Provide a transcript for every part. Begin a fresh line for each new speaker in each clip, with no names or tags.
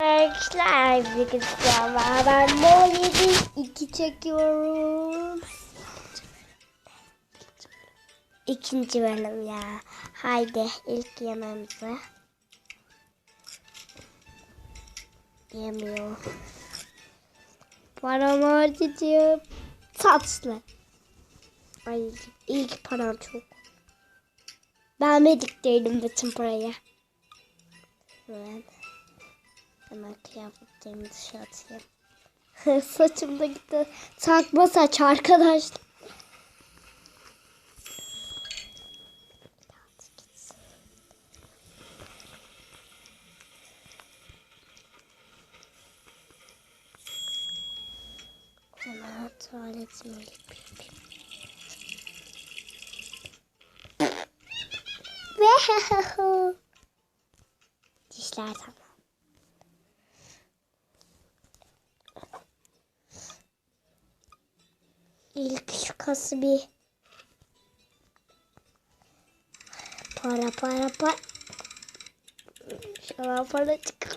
Arkadaşlar birlikte ben Mol 7 2 çekiyoruz. İkinci bölüm ya. Haydi ilk yemeğimizi. Yemiyor. Paramı harcayacağım. Tatlı. Ay ilk param çok. Ben değilim bütün parayı. Evet. Hemen kıyafetlerimi dışarı atayım. Saçım da gitti. Takma saç arkadaşlar. Hemen tuvaletimi yapayım. Dişler tamam. İlk kası bir para para para Şuna para çık.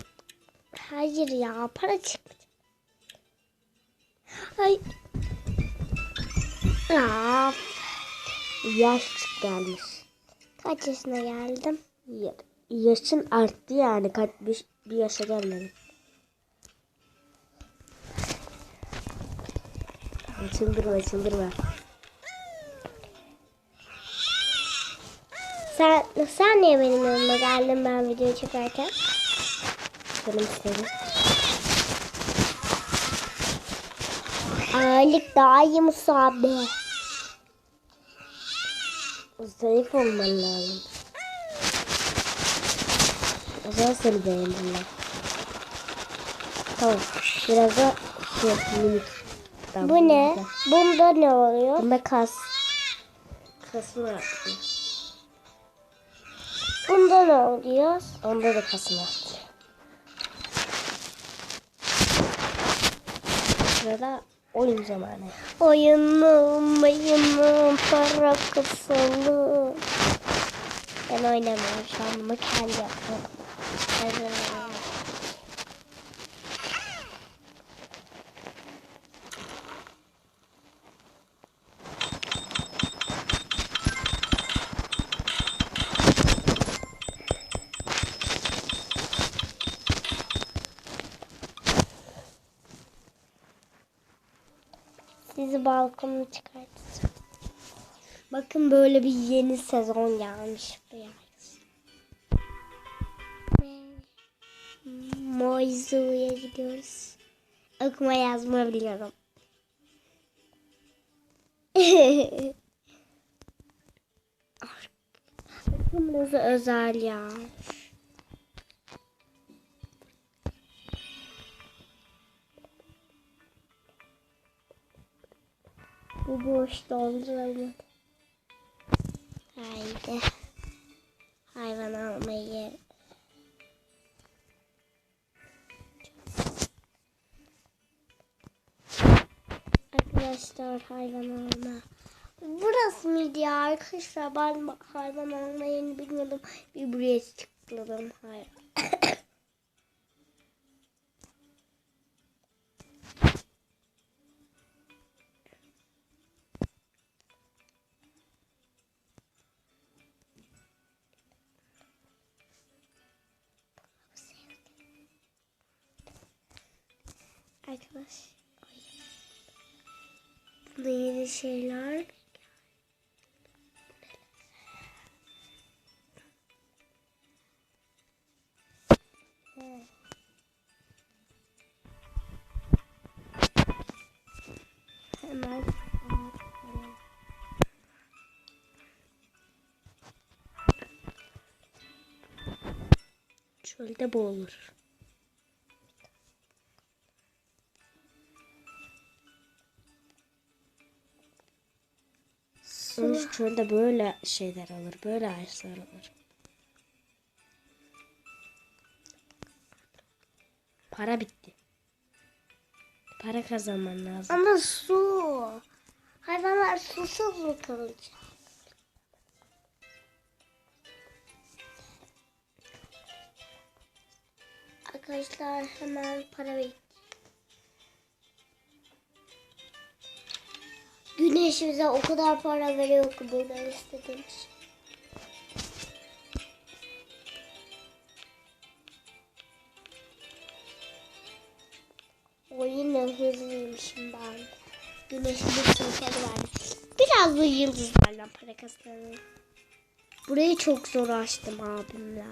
Hayır ya para çık. Ay. Aa,
Yaş gelmiş.
kaç yaşına geldim?
Ya- Yaşın arttı yani. Kaç bir, bir yaşa gelmedin. Çıldırma çıldırma.
Sen, sen niye benim yanıma geldin ben video çekerken?
Canım istedim.
Aylık daha iyi musabe.
Zayıf olman lazım. O zaman seni beğendiler. Tamam. Biraz da şey minik.
Bu ne?
güzel.
Bunda ne oluyor?
Bunda kas. Kasını arttı.
Bunda ne oluyor?
Onda da kasını arttı. Sırada oyun zamanı.
Oyunum, oyunum, para kısalı. Ben oynamıyorum şu an kendi yapıyorum. Evet. Sizi balkona çıkartacağım. Bakın böyle bir yeni sezon gelmiş bu yaz. Moizu'ya gidiyoruz. Okuma yazma biliyorum. Bakın burası özel ya. Bu boş dolduralım. Haydi. Hayvan almayı. Arkadaşlar hayvan alma. Burası mıydı ya arkadaşlar? Ben hayvan almayı bilmiyordum. Bir buraya tıkladım. Hayır. Arkadaş. Burada yeni şeyler. Evet. Hemen.
Çölde boğulur. Sonuç çölde böyle şeyler olur. Böyle ağaçlar olur. Para bitti. Para kazanman lazım.
Ama su. Hayvanlar susuz mu kalacak? Arkadaşlar hemen para ver. Güneş bize o kadar para veriyor ki buradan istediğimiz. O yine hızlıymışım ben. Bir seferi var. Biraz da yıldızlarla para kazanıyorum. Burayı çok zor açtım abimle.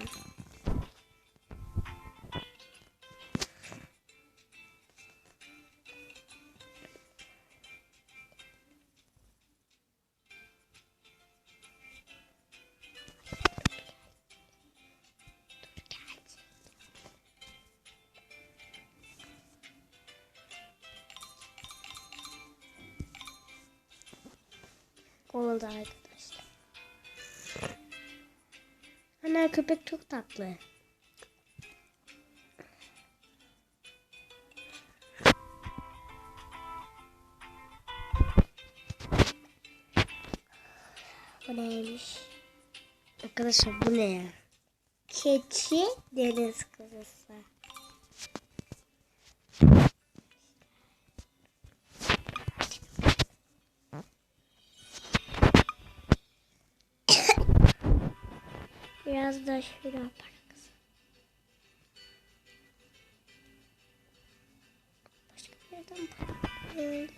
Oldu arkadaşlar. Ana köpek çok tatlı. Bu neymiş?
Arkadaşlar bu ne ya?
Keçi deniz kızısı. Biraz da şöyle yapar kızım. Başka bir yerden bakayım.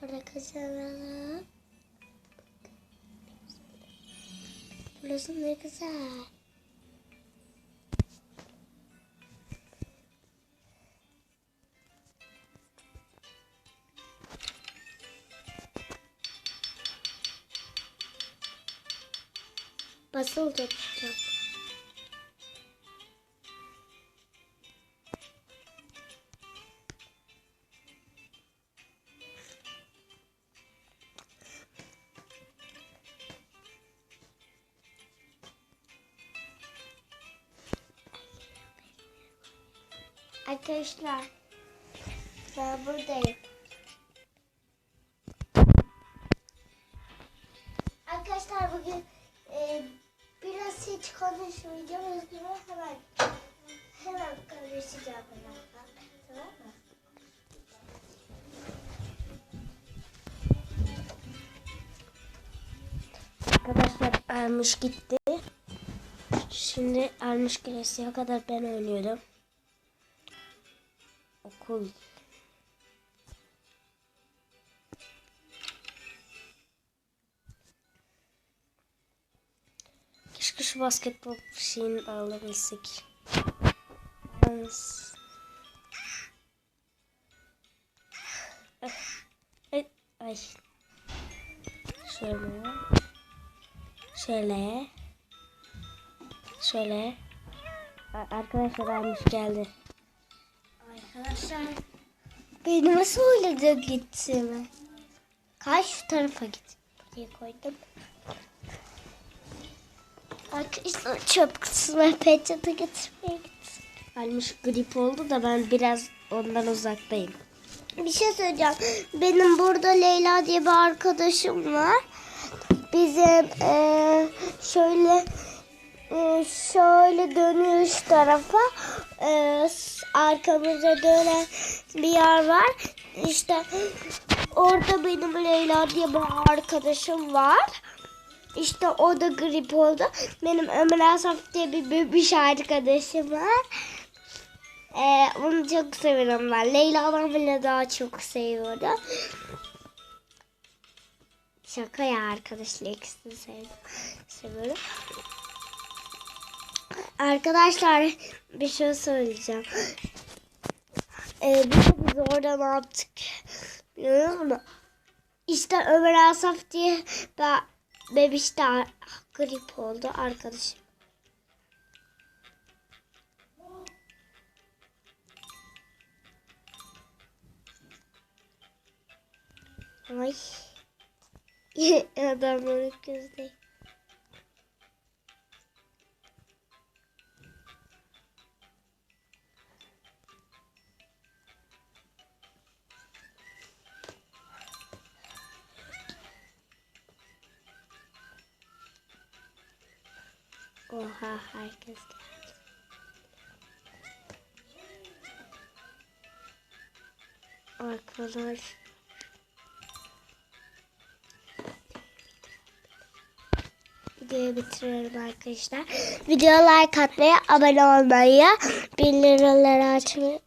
Para kazanalım. Burası ne güzel. Basılı tutacağım. Arkadaşlar ben buradayım. Arkadaşlar bugün e, biraz hiç konuşmayacağım. Özgür'e hemen hemen konuşacağım. Tamam mı?
Arkadaşlar Ermiş gitti. Şimdi Ermiş gelesiye kadar ben oynuyordum. Okul. Keşke şu basketbol şeyini alabilsek. Yalnız- Ay, ay, ay. Şöyle. Şöyle. Şöyle. Arkadaşlar almış geldi.
Arkadaşlar benim söyledi gittiğimi. Kaç şu tarafa git diye koydum. Arkadaşlar çöp kutusuna peçete getirmeye gittim.
Almış grip oldu da ben biraz ondan uzaktayım.
Bir şey söyleyeceğim. Benim burada Leyla diye bir arkadaşım var. Bizim eee, şöyle eee, şöyle dönüyor şu tarafa. S- arkamıza dönen bir yer var. İşte orada benim Leyla diye bir arkadaşım var. İşte o da grip oldu. Benim Ömer Asaf diye bir bebiş arkadaşım var. Ee, onu çok seviyorum ben. Leyla'dan bile daha çok seviyorum. Şaka ya arkadaşlar ikisini sevdim. seviyorum. Arkadaşlar bir şey söyleyeceğim. Ee, biz, orada ne yaptık? Biliyor musun? İşte Ömer Asaf diye ben bebişte grip oldu arkadaşım. Ay. Adamların gözleri. Oha herkes geldi. Arkadaş. Videoyu bitirelim arkadaşlar. Videoya like atmayı, abone olmayı, bildirimleri açmayı.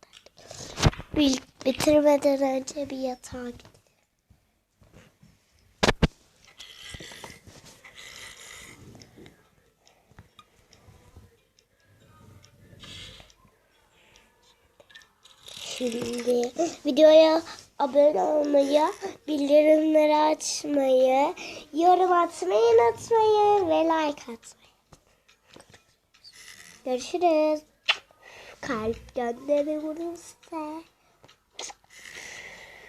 Bitirmeden önce bir yatağa Şimdi videoya abone olmayı, bildirimleri açmayı, yorum atmayı unutmayın ve like atmayı. Görüşürüz. Kalp gönderiyorum size.